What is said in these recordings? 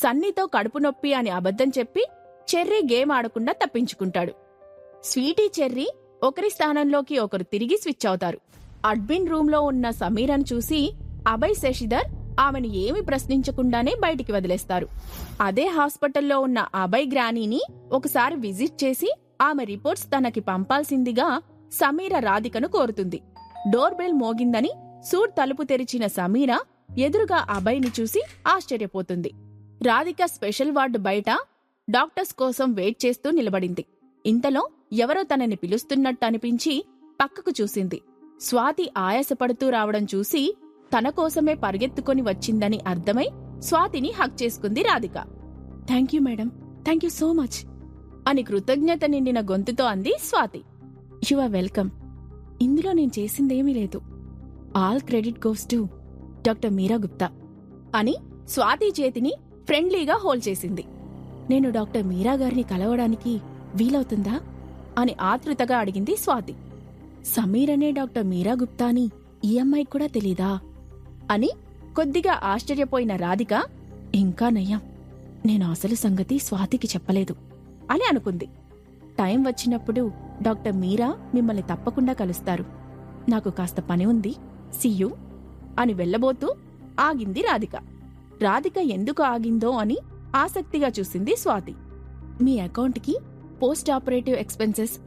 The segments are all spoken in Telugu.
సన్నీతో కడుపు నొప్పి అని అబద్ధం చెప్పి చెర్రీ గేమ్ ఆడకుండా తప్పించుకుంటాడు. స్వీటీ చెర్రీ ఒకరి స్థానంలోకి ఒకరు తిరిగి స్విచ్ అవుతారు అడ్మిన్ రూంలో ఉన్న సమీరను చూసి అభయ్ శశిధర్ ఆమెను ఏమి ప్రశ్నించకుండానే బయటికి వదిలేస్తారు. అదే హాస్పిటల్లో ఉన్న అభయ్ గ్రానీని ఒకసారి విజిట్ చేసి ఆమె రిపోర్ట్స్ తనకి పంపాల్సిందిగా సమీర రాధికను కోరుతుంది. డోర్ బెల్ మోగిందని సూట్ తలుపు తెరిచిన సమీర ఎదురుగా అభయ్ని చూసి ఆశ్చర్యపోతుంది. రాధిక స్పెషల్ వార్డు బయట డాక్టర్స్ కోసం వెయిట్ చేస్తూ నిలబడింది. ఇంతలో ఎవరో తనని పిలుస్తున్నట్టు అనిపించి పక్కకు చూసింది. స్వాతి ఆయాసపడుతూ రావడం చూసి తన కోసమే పరిగెత్తుకొని వచ్చిందని అర్థమై స్వాతిని హక్ చేసుకుంది Radhika. Thank you madam. Thank you so much. అని కృతజ్ఞత నిండిన గొంతుతో అంది స్వాతి. You are welcome. ఇందులో నేను చేసిందేమీ లేదు. All credit goes to doctor Meera Gupta. అని స్వాతి చేతిని ఫ్రెండ్లీగా హోల్డ్ చేసింది. నేను డాక్టర్ మీరా గారిని కలవడానికి వీలవుతుందా? అని ఆతృతగా అడిగింది స్వాతి. సమీర్ అనే డాక్టర్ మీరా గుప్తా అని ఈ అమ్మాయి కూడా తెలీదా? అని కొద్దిగా ఆశ్చర్యపోయిన రాధిక ఇంకా నయ్యం నేను అసలు సంగతి స్వాతికి చెప్పలేదు అని అనుకుంది. టైం వచ్చినప్పుడు డాక్టర్ మీరా మిమ్మల్ని తప్పకుండా కలుస్తారు. నాకు కాస్త పని ఉంది సియు అని వెళ్ళబోతూ ఆగింది రాధిక. రాధిక ఎందుకు ఆగిందో అని ఆసక్తిగా చూసింది స్వాతి. మీ అకౌంట్కి post operative expenses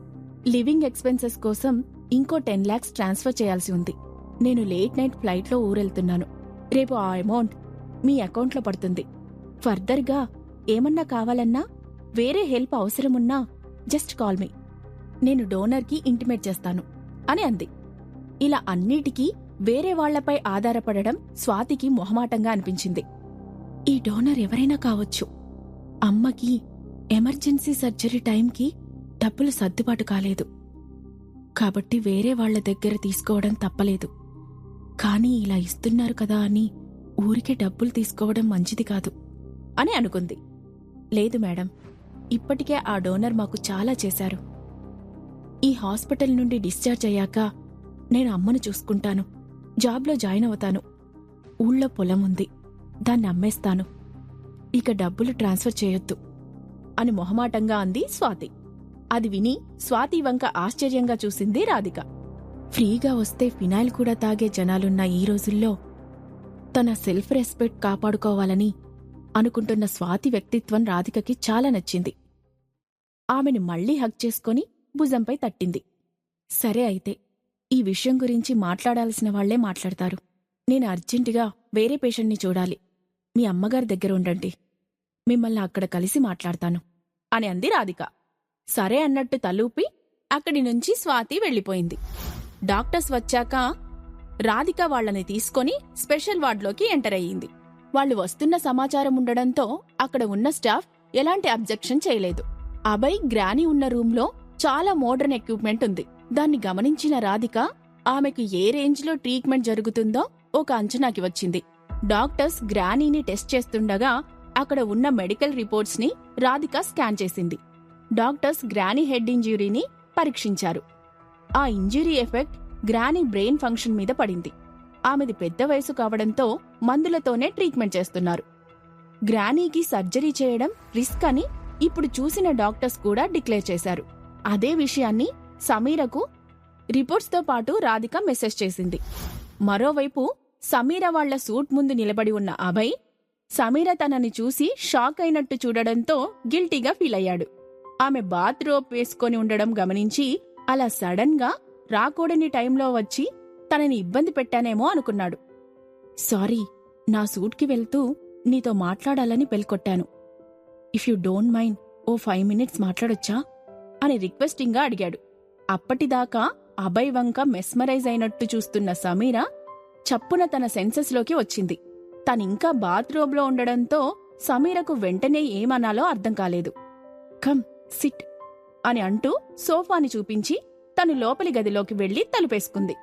living expenses కోసం ఇంకో టెన్ లాక్స్ ట్రాన్స్ఫర్ చేయాల్సి ఉంది. నేను లేట్ నైట్ ఫ్లైట్లో ఊరెళ్తున్నాను. రేపు ఆ అమౌంట్ మీ అకౌంట్లో పడుతుంది. ఫర్దర్గా ఏమన్నా కావాలన్నా వేరే హెల్ప్ అవసరమున్నా జస్ట్ కాల్ మీ. నేను డోనర్కి ఇంటిమేట్ చేస్తాను అని అంది. ఇలా అన్నిటికీ వేరే వాళ్ళపై ఆధారపడడం స్వాతికి మొహమాటంగా అనిపించింది. ఈ డోనర్ ఎవరైనా కావచ్చు. అమ్మకి ఎమర్జెన్సీ సర్జరీ టైంకి డబ్బులు సర్దుబాటు కాలేదు. కాబట్టి వేరే వాళ్ళ దగ్గర తీసుకోవడం తప్పలేదు. కానీ ఇలా ఇస్తున్నారు కదా అని ఊరికే డబ్బులు తీసుకోవడం మంచిది కాదు అని అనుకుంది. లేదు మేడం ఇప్పటికే ఆ డోనర్ మాకు చాలా చేశారు. ఈ హాస్పిటల్ నుండి డిశ్చార్జ్ అయ్యాక నేను అమ్మను చూసుకుంటాను. జాబ్లో జాయిన్ అవుతాను. ఊళ్ళో పొలం ఉంది. దాన్ని అమ్మేస్తాను. ఇక డబ్బులు ట్రాన్స్ఫర్ చేయొద్దు. అని మొహమాటంగా అంది స్వాతి. అది విని స్వాతి వంక ఆశ్చర్యంగా చూసింది రాధిక. ఫ్రీగా వస్తే ఫినాయిల్ కూడా తాగే జనాలున్న ఈ రోజుల్లో తన సెల్ఫ్ రెస్పెక్ట్ కాపాడుకోవాలని అనుకుంటున్న స్వాతి వ్యక్తిత్వం రాధికకి చాలా నచ్చింది. ఆమెను మళ్ళీ హక్ చేసుకొని భుజంపై తట్టింది. సరే అయితే ఈ విషయం గురించి మాట్లాడాల్సిన వాళ్ళే మాట్లాడతారు. నేను అర్జెంటుగా వేరే పేషెంట్ని చూడాలి. మీ అమ్మగారి దగ్గర ఉండండి. మిమ్మల్ని అక్కడ కలిసి మాట్లాడతాను. అని అంది రాధిక. సరే అన్నట్టు తలూపి అక్కడి నుంచి స్వాతి వెళ్ళిపోయింది. డాక్టర్స్ వచ్చాక రాధిక వాళ్ళని తీసుకొని స్పెషల్ వార్డులోకి ఎంటర్ అయ్యింది. వాళ్ళు వస్తున్న సమాచారం ఉండడంతో అక్కడ ఉన్న స్టాఫ్ ఎలాంటి అబ్జెక్షన్ చేయలేదు. అభయ్ గ్రాని ఉన్న రూంలో చాలా మోడర్న్ ఎక్విప్మెంట్ ఉంది. దాన్ని గమనించిన రాధిక ఆమెకు ఏ రేంజ్లో ట్రీట్మెంట్ జరుగుతుందో ఒక అంచనాకి వచ్చింది. డాక్టర్స్ గ్రానీని టెస్ట్ చేస్తుండగా అక్కడ ఉన్న మెడికల్ రిపోర్ట్స్ని రాధిక స్కాన్ చేసింది. డాక్టర్స్ గ్రానీ హెడ్ ఇంజ్యూరీని పరీక్షించారు. ఆ injury effect granny brain function మీద పడింది. ఆమెది పెద్ద వయసు కావడంతో మందులతోనే ట్రీట్మెంట్ చేస్తున్నారు. గ్రానీకి సర్జరీ చేయడం రిస్క్ అని ఇప్పుడు చూసిన డాక్టర్స్ కూడా డిక్లేర్ చేశారు. అదే విషయాన్ని సమీరకు రిపోర్ట్స్తో పాటు రాధిక మెసేజ్ చేసింది. మరోవైపు సమీర వాళ్ళ సూట్ ముందు నిలబడి ఉన్న అభయ్ సమీర తనని చూసి షాక్ అయినట్టు చూడడంతో గిల్టీగా ఫీల్ అయ్యాడు. ఆమె బాత్రోప్ వేసుకొని ఉండడం గమనించి అలా సడన్గా రాకూడని టైంలో వచ్చి తనని ఇబ్బంది పెట్టానేమో అనుకున్నాడు. సారీ నా సూట్కి వెళ్తూ నీతో మాట్లాడాలని పెల్కొట్టాను ఇఫ్ యు డోంట్ మైండ్ ఓ ఫైవ్ మినిట్స్ మాట్లాడొచ్చా? అని రిక్వెస్టింగ్గా అడిగాడు. అప్పటిదాకా అభయ్ వంక మెస్మరైజ్ అయినట్టు చూస్తున్న సమీర చప్పున తన సెన్సెస్లోకి వచ్చింది. తనింకా బాత్రూంలో ఉండడంతో సమీరకు వెంటనే ఏమనాలో అర్థం కాలేదు. కమ్ సిట్ అని అంటూ సోఫాని చూపించి తను లోపలి గదిలోకి వెళ్ళి తలుపేసుకుంది.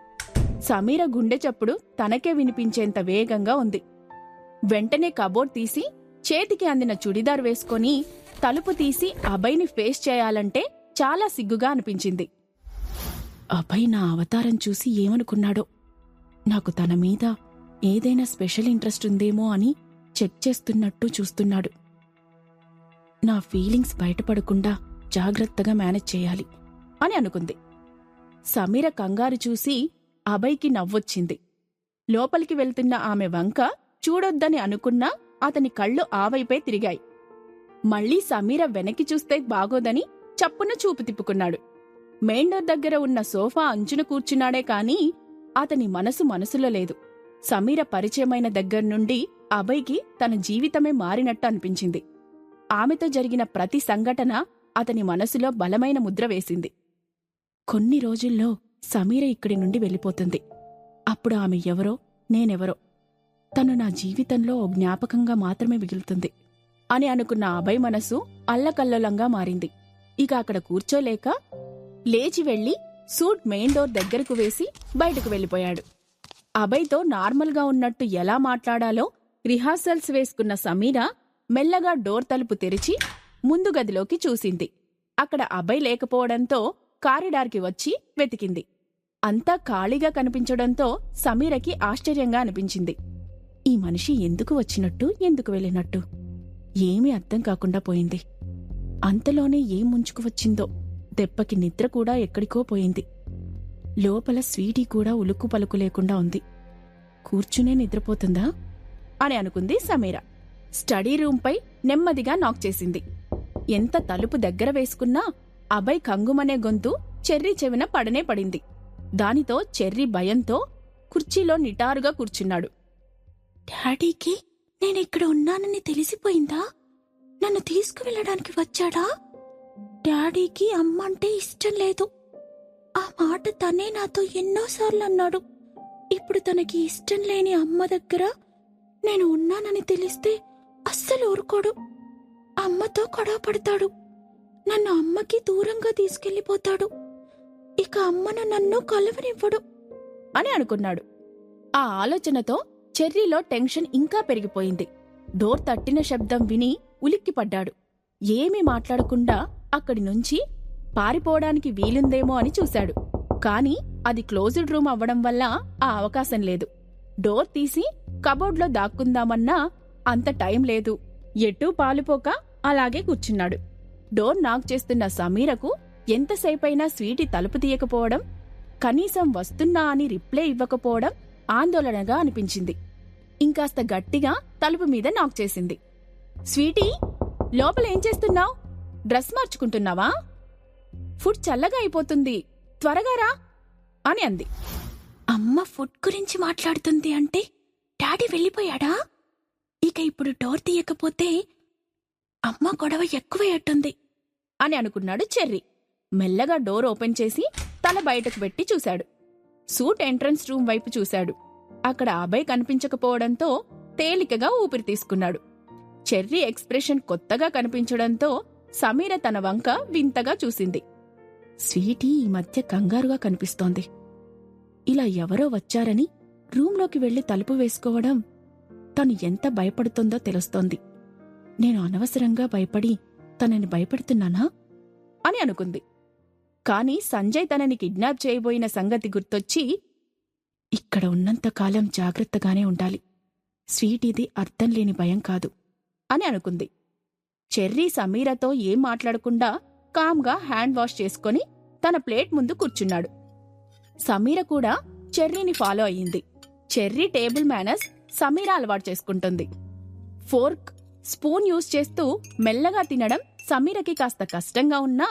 సమీర గుండె చప్పుడు తనకే వినిపించేంత వేగంగా ఉంది. వెంటనే కబోర్డ్ తీసి చేతికి అందిన చుడిదార్ వేసుకొని తలుపు తీసి అభయ్ని ఫేస్ చేయాలంటే చాలా సిగ్గుగా అనిపించింది. అభయ్ నా అవతారం చూసి ఏమనుకున్నాడో? నాకు తన మీద ఏదైనా స్పెషల్ ఇంట్రెస్ట్ ఉందేమో అని చెక్ చేస్తున్నట్టు చూస్తున్నాడు. నా ఫీలింగ్స్ బయటపడకుండా జాగ్రత్తగా మేనేజ్ చేయాలి అని అనుకుంది. సమీర కంగారు చూసి అభయ్కి నవ్వొచ్చింది. లోపలికి వెళ్తున్న ఆమె వంక చూడొద్దని అనుకున్నా అతని కళ్ళు ఆవైపే తిరిగాయి. మళ్ళీ సమీర వెనక్కి చూస్తే బాగోదని చప్పున చూపు తిప్పుకున్నాడు. మెయిన్ దగ్గర ఉన్న సోఫా అంచున కూర్చున్నాడే కాని అతని మనసు మనసులో లేదు. సమీర పరిచయమైన దగ్గర్నుండి అభయ్కి తన జీవితమే మారినట్టు అనిపించింది. ఆమెతో జరిగిన ప్రతి సంఘటన అతని మనసులో బలమైన ముద్ర వేసింది. కొన్ని రోజుల్లో సమీర ఇక్కడి నుండి వెళ్ళిపోతుంది. అప్పుడు ఆమె ఎవరో నేనెవరో తను నా జీవితంలో ఓ జ్ఞాపకంగా మాత్రమే మిగులుతుంది అని అనుకున్న అభయ్ మనసు అల్లకల్లోలంగా మారింది. ఇక అక్కడ కూర్చోలేక లేచి వెళ్ళి సూట్ మెయిన్ డోర్ దగ్గరకు వేసి బయటకు వెళ్ళిపోయాడు. అభయ్తో నార్మల్గా ఉన్నట్టు ఎలా మాట్లాడాలో రిహార్సల్స్ వేసుకున్న సమీర మెల్లగా డోర్ తలుపు తెరిచి ముందు గదిలోకి చూసింది. అక్కడ అభయ్ లేకపోవడంతో కారిడార్కి వచ్చి వెతికింది. అంతా ఖాళీగా కనిపించడంతో సమీరకి ఆశ్చర్యంగా అనిపించింది. ఈ మనిషి ఎందుకు వచ్చినట్టు ఎందుకు వెళ్ళినట్టు? ఏమీ అర్థం కాకుండా పోయింది. అంతలోనే ఏం ముంచుకు వచ్చిందో? దెబ్బకి నిద్ర కూడా ఎక్కడికో పోయింది. లోపల స్వీటీ కూడా ఉలుక్కు పలుకు లేకుండా ఉంది. కూర్చునే నిద్రపోతుందా? అని అనుకుంది సమీర. స్టడీ రూంపై నెమ్మదిగా నాక్ చేసింది. ఎంత తలుపు దగ్గర వేసుకున్నా అభయ్ కంగుమనే గొంతు చెర్రీ చెవిన పడనే పడింది. దానితో చెర్రీ భయంతో కుర్చీలో నిటారుగా కూర్చున్నాడు. డాడీకి నేనిక్కడ ఉన్నానని తెలిసిపోయిందా? నన్ను తీసుకువెళ్ళడానికి వచ్చాడా? డాడీకి అమ్మ అంటే ఇష్టం లేదు. ఆ మాట తనే నాతో ఎన్నోసార్లు అన్నాడు ఇప్పుడు తనకి ఇష్టం లేని అమ్మ దగ్గర నేను ఉన్నానని తెలిస్తే అస్సలు ఊరుకోడు. అమ్మతో గొడవ పడతాడు. నన్ను అమ్మకి దూరంగా తీసుకెళ్ళిపోతాడు ఇక అమ్మను నన్ను కలవనివ్వడు అని అనుకున్నాడు. ఆ ఆలోచనతో చెర్రీలో టెన్షన్ ఇంకా పెరిగిపోయింది. డోర్ తట్టిన శబ్దం విని ఉలిక్కిపడ్డాడు. ఏమీ మాట్లాడకుండా అక్కడి నుంచి పారిపోవడానికి వీలుందేమో అని చూశాడు. కాని అది క్లోజ్డ్ రూమ్ అవ్వడం వల్ల ఆ అవకాశం లేదు. డోర్ తీసి కబోర్డ్లో దాక్కుందామన్నా అంత టైం లేదు. ఎటూ పాలుపోక అలాగే కూర్చున్నాడు. డోర్ నాక్ చేస్తున్న సమీరకు ఎంతసేపైనా స్వీటి తలుపు తీయకపోవడం కనీసం వస్తున్నా అని రిప్లై ఇవ్వకపోవడం ఆందోళనగా అనిపించింది. ఇంకాస్త గట్టిగా తలుపు మీద నాక్ చేసింది. స్వీటీ లోపల ఏం చేస్తున్నావ్? డ్రెస్ మార్చుకుంటున్నావా? ఫుడ్ చల్లగా అయిపోతుంది. త్వరగా రా అని అంది. అమ్మ ఫుడ్ గురించి మాట్లాడుతుంది అంటే డాడీ వెళ్ళిపోయాడా? ఇక ఇప్పుడు డోర్ తీయకపోతే అమ్మ గొడవ ఎక్కువయ్యట్టుంది అని అనుకున్నాడు చెర్రీ. మెల్లగా డోర్ ఓపెన్ చేసి తల బయటకు పెట్టి చూశాడు. సూట్ ఎంట్రన్స్ రూమ్ వైపు చూశాడు. అక్కడ అభయ్ కనిపించకపోవడంతో తేలికగా ఊపిరి తీసుకున్నాడు. చెర్రీ ఎక్స్ప్రెషన్ కొత్తగా కనిపించడంతో సమీర తన వంక వింతగా చూసింది. స్వీటీ ఈ మధ్య కంగారుగా కనిపిస్తోంది. ఇలా ఎవరో వచ్చారని రూంలోకి వెళ్ళి తలుపు వేసుకోవడం తను ఎంత భయపడుతుందో తెలుస్తోంది. నేను అనవసరంగా భయపడి తనని భయపెడుతున్నానా? అని అనుకుంది. కాని సంజయ్ తనని కిడ్నాప్ చేయబోయిన సంగతి గుర్తొచ్చి ఇక్కడ ఉన్నంతకాలం జాగ్రత్తగానే ఉండాలి. స్వీటీది అర్థం లేని భయం కాదు అని అనుకుంది. చెర్రీ సమీరతో ఏం మాట్లాడకుండా కామ్గా హ్యాండ్ వాష్ చేసుకొని తన ప్లేట్ ముందు కూర్చున్నాడు. సమీర కూడా చెర్రీని ఫాలో అయ్యింది. చెర్రీ టేబుల్ మేనర్స్ సమీర అలవాటు చేసుకుంటుంది. ఫోర్క్ స్పూన్ యూజ్ చేస్తూ మెల్లగా తినడం సమీరకి కాస్త కష్టంగా ఉన్నా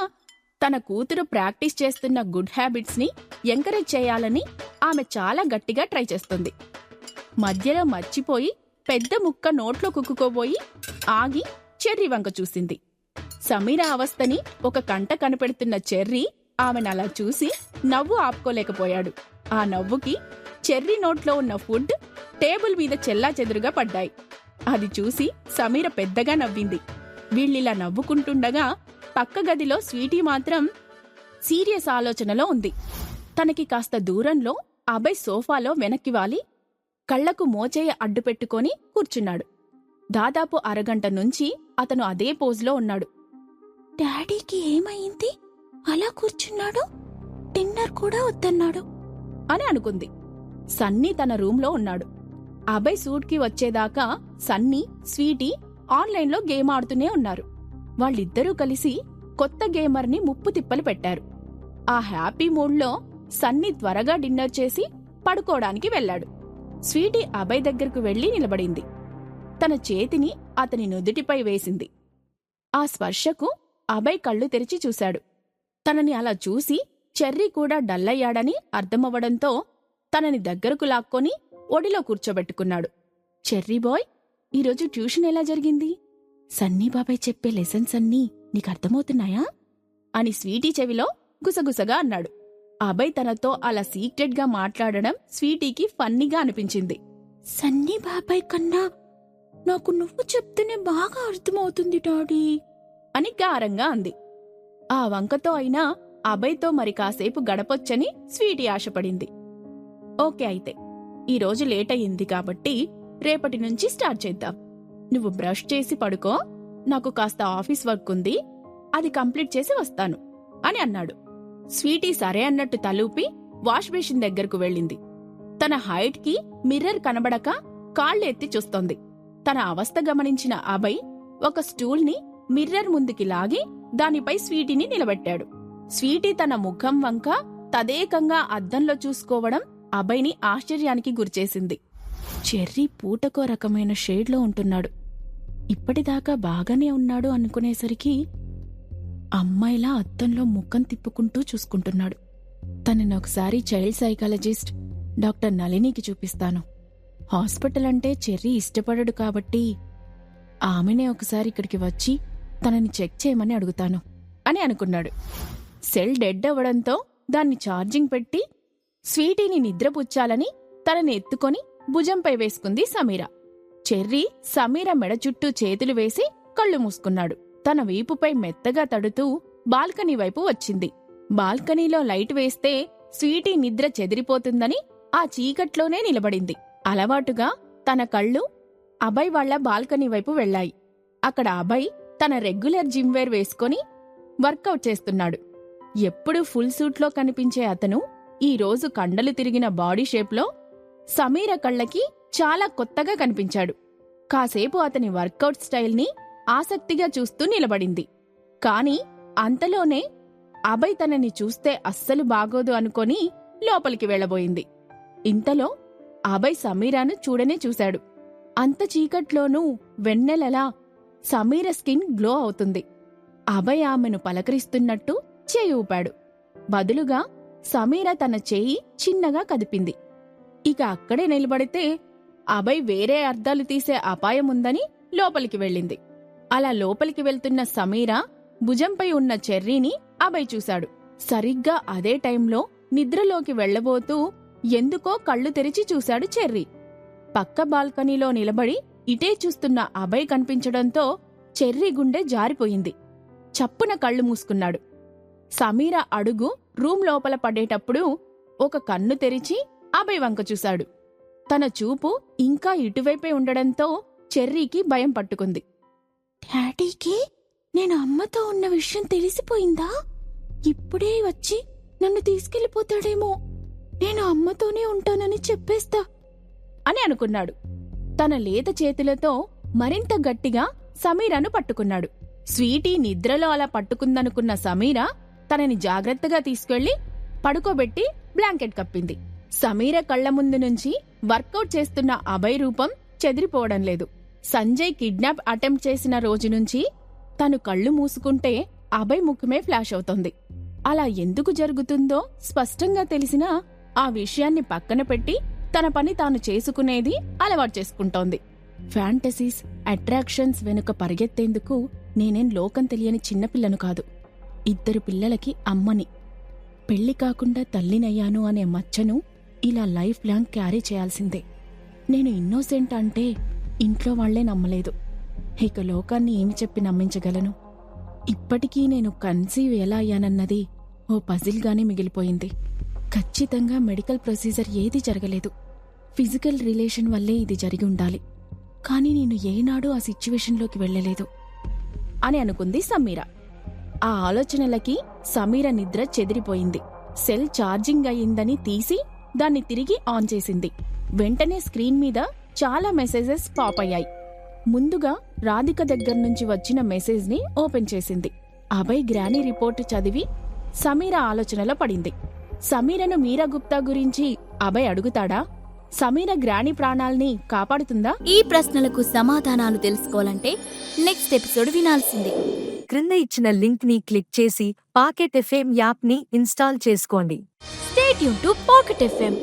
తన కూతురు ప్రాక్టీస్ చేస్తున్న గుడ్ హ్యాబిట్స్ని ఎంకరేజ్ చేయాలని ఆమె చాలా గట్టిగా ట్రై చేస్తుంది. మధ్యలో మర్చిపోయి పెద్ద ముక్క నోట్లో కుక్కుకోబోయి ఆగి చెర్రీ వంక చూసింది. సమీర అవస్థని ఒక కంట కనిపెడుతున్న చెర్రీ ఆమెను అలా చూసి నవ్వు ఆపుకోలేకపోయాడు. ఆ నవ్వుకి చెర్రీ నోట్లో ఉన్న ఫుడ్ టేబుల్ మీద చెల్లా చెదురుగా పడ్డాయి. అది చూసి సమీర పెద్దగా నవ్వింది. వీళ్ళిలా నవ్వుకుంటుండగా పక్క గదిలో స్వీటీ మాత్రం సీరియస్ ఆలోచనలో ఉంది. తనకి కాస్త దూరంలో అభయ్ సోఫాలో వెనక్కి వాలి కళ్ళకు మోచేయ అడ్డుపెట్టుకొని కూర్చున్నాడు. దాదాపు అరగంట నుంచి అతను అదే పోజ్లో ఉన్నాడు. డాడీకి ఏమైంది? అలా కూర్చున్నాడు? డిన్నర్ కూడా వద్దన్నాడు. అని అనుకుంది. సన్నీ తన రూంలో ఉన్నాడు. అభయ్ సూట్కి వచ్చేదాకా సన్నీ స్వీటీ ఆన్లైన్లో గేమ్ ఆడుతూనే ఉన్నారు. వాళ్ళిద్దరూ కలిసి కొత్త గేమర్ని ముప్పు తిప్పలు పెట్టారు. ఆ హ్యాపీ మూడ్లో సన్నీ త్వరగా డిన్నర్ చేసి పడుకోవడానికి వెళ్ళాడు. స్వీటీ అభయ్ దగ్గరకు వెళ్ళి నిలబడింది. తన చేతిని అతని నుదుటిపై వేసింది. ఆ స్పర్శకు అభయ్ కళ్ళు తెరిచి చూశాడు. తనని అలా చూసి చెర్రీ కూడా డల్లయ్యాడని అర్థమవ్వడంతో తనని దగ్గరకు లాక్కొని ఒడిలో కూర్చోబెట్టుకున్నాడు. చెర్రీ బాయ్ ఈరోజు ట్యూషన్ ఎలా జరిగింది? సన్నీ బాబాయ్ చెప్పే లెసన్స్ అన్నీ నీకు అర్థమవుతున్నాయా అని స్వీటీ చెవిలో గుసగుసగా అన్నాడు. అభయ్ తనతో అలా సీక్రెట్గా మాట్లాడడం స్వీటీకి ఫన్నీగా అనిపించింది. సన్నీ బాబాయ్ కన్నా నాకు నువ్వు చెప్తేనే బాగా అర్థమవుతుంది డాడీ. అని గారంగా అంది. ఆ వంకతో అయినా అభయ్తో మరి కాసేపు గడపొచ్చని స్వీటీ ఆశపడింది. ఓకే అయితే ఈరోజు లేట్ అయ్యింది కాబట్టి రేపటి నుంచి స్టార్ట్ చేద్దాం. నువ్వు బ్రష్ చేసి పడుకో నాకు కాస్త ఆఫీస్ వర్క్ ఉంది అది కంప్లీట్ చేసి వస్తాను అని అన్నాడు. స్వీటీ సరే అన్నట్టు తలూపి వాష్ బేసిన్ దగ్గరకు వెళ్ళింది. తన హైట్కి మిర్రర్ కనబడక కాళ్ళు ఎత్తి చూస్తోంది. తన అవస్థ గమనించిన అభయ్ ఒక స్టూల్ని మిర్రర్ ముందుకి లాగి దానిపై స్వీటీని నిలబెట్టాడు. స్వీటీ తన ముఖం వంక తదేకంగా అద్దంలో చూసుకోవడం అభయ్ని ఆశ్చర్యానికి గురిచేసింది. చెర్రీ పూటకో రకమైన షేడ్లో ఉంటున్నాడు. ఇప్పటిదాకా బాగానే ఉన్నాడు అనుకునేసరికి అమ్మాయిలా అద్దంలో ముఖం తిప్పుకుంటూ చూసుకుంటున్నాడు. తనని ఒకసారి చైల్డ్ సైకాలజిస్ట్ డాక్టర్ నళినికి చూపిస్తాను. హాస్పిటల్ అంటే చెర్రీ ఇష్టపడడు కాబట్టి ఆమెనే ఒకసారి ఇక్కడికి వచ్చి తనని చెక్ చేయమని అడుగుతాను అని అనుకున్నాడు. సెల్ డెడ్ అవ్వడంతో దాన్ని ఛార్జింగ్ పెట్టి స్వీటీని నిద్రపుచ్చాలని తనని ఎత్తుకొని భుజంపై వేసుకుంది సమీర. చెర్రీ సమీర మెడ చుట్టూ చేతులు వేసి కళ్ళు మూసుకున్నాడు. తన వీపుపై మెత్తగా తడుతూ బాల్కనీ వైపు వచ్చింది. బాల్కనీలో లైట్ వేస్తే స్వీటీ నిద్ర చెదిరిపోతుందని ఆ చీకట్లోనే నిలబడింది. అలవాటుగా తన కళ్ళు అభయ్ వాళ్ళ బాల్కనీ వైపు వెళ్ళాయి. అక్కడ అభయ్ తన రెగ్యులర్ జిమ్ వేర్ వేసుకొని వర్కౌట్ చేస్తున్నాడు. ఎప్పుడూ ఫుల్ సూట్లో కనిపించే అతను ఈ రోజు కండలు తిరిగిన బాడీ షేప్లో సమీర కళ్ళకి చాలా కొత్తగా కనిపించాడు. కాసేపు అతని వర్కౌట్ స్టైల్ని ఆసక్తిగా చూస్తూ నిలబడింది. కాని అంతలోనే అభయ్ తనని చూస్తే అస్సలు బాగోదు అనుకొని లోపలికి వెళ్ళబోయింది. ఇంతలో అభయ్ సమీరాను చూడనే చూశాడు. అంత చీకట్లోనూ వెన్నెలలా సమీర స్కిన్ గ్లో అవుతుంది. అభయ్ ఆమెను పలకరిస్తున్నట్టు చేయి ఊపాడు. బదులుగా సమీర తన చేయి చిన్నగా కదిపింది. ఇక అక్కడే నిలబడితే అభయ్ వేరే అర్థాలు తీసే అపాయముందని లోపలికి వెళ్ళింది. అలా లోపలికి వెళ్తున్న సమీర భుజంపై ఉన్న చెర్రీని అభయ్ చూశాడు. సరిగ్గా అదే టైంలో నిద్రలోకి వెళ్ళబోతూ ఎందుకో కళ్ళు తెరిచి చూశాడు చెర్రీ. పక్క బాల్కనీలో నిలబడి ఇటే చూస్తున్న అభయ్ కనిపించడంతో చెర్రీ గుండె జారిపోయింది. చప్పున కళ్ళు మూసుకున్నాడు. సమీర అడుగు రూమ్ లోపల పడేటప్పుడు ఒక కన్ను తెరిచి అభయ్ వంక చూశాడు. తన చూపు ఇంకా ఇటువైపే ఉండడంతో చెర్రీకి భయం పట్టుకుంది. డాడీకి నేను అమ్మతో ఉన్న విషయం తెలిసిపోయిందా? ఇప్పుడే వచ్చి నన్ను తీసుకెళ్ళిపోతాడేమో నేను అమ్మతోనే ఉంటానని చెప్పేస్తా అని అనుకున్నాడు. తన లేత చేతులతో మరింత గట్టిగా సమీరాను పట్టుకున్నాడు. స్వీటీ నిద్రలో అలా పట్టుకుందనుకున్న సమీర తనని జాగ్రత్తగా తీసుకెళ్ళి పడుకోబెట్టి బ్లాంకెట్ కప్పింది. సమీర కళ్ళ ముందు నుంచి వర్కౌట్ చేస్తున్న అభయ్ రూపం చెదిరిపోవడం లేదు. సంజయ్ కిడ్నాప్ అటెంప్ట్ చేసిన రోజు నుంచి తను కళ్ళు మూసుకుంటే అభయ్ ముఖమే ఫ్లాష్ అవుతోంది. అలా ఎందుకు జరుగుతుందో స్పష్టంగా తెలిసినా ఆ విషయాన్ని పక్కన పెట్టి తన పని తాను చేసుకునేది అలవాటు చేసుకుంటోంది. ఫ్యాంటసీస్ అట్రాక్షన్స్ వెనుక పరిగెత్తేందుకు నేనేం లోకం తెలియని చిన్నపిల్లను కాదు. ఇద్దరు పిల్లలకి అమ్మని. పెళ్ళి కాకుండా తల్లినయ్యాను అనే మచ్చను ఇలా లైఫ్ లాంగ్ క్యారీ చేయాల్సిందే. నేను ఇన్నోసెంట్ అంటే ఇంట్లో వాళ్ళే నమ్మలేదు. ఇక లోకాన్ని ఏమి చెప్పి నమ్మించగలను? ఇప్పటికీ నేను కన్సీవ్ ఎలా అయ్యానన్నది ఓ పజిల్గానే మిగిలిపోయింది. ఖచ్చితంగా మెడికల్ ప్రొసీజర్ ఏది జరగలేదు. ఫిజికల్ రిలేషన్ వల్లే ఇది జరిగి ఉండాలి. కానీ నేను ఏనాడూ ఆ సిచ్యువేషన్లోకి వెళ్ళలేదు అని అనుకుంది సమీర. ఆ ఆలోచనలకి సమీర నిద్ర చెదిరిపోయింది. సెల్ ఛార్జింగ్ అయ్యిందని తీసి దాన్ని తిరిగి ఆన్ చేసింది. వెంటనే స్క్రీన్ మీద చాలా మెసేజెస్ పాప్ అయ్యాయి. ముందుగా రాధిక దగ్గర నుంచి వచ్చిన మెసేజ్ని ఓపెన్ చేసింది. అభయ్ గ్రానీ రిపోర్టు చదివి సమీర ఆలోచనలో పడింది. సమీరను మీరా గుప్తా గురించి అభయ్ అడుగుతాడా? సమీర గ్రానీ ప్రాణాల్ని కాపాడుతుందా? ఈ ప్రశ్నలకు సమాధానాలు తెలుసుకోవాలంటే నెక్స్ట్ ఎపిసోడ్ వినాల్సిందే. క్రింద ఇచ్చిన లింక్ని క్లిక్ చేసి పాకెట్ ఎఫ్ఎం యాప్ని ఇన్స్టాల్ చేసుకోండి. స్టేట్ యూన్ టు పాకెట్ ఎఫ్ఎం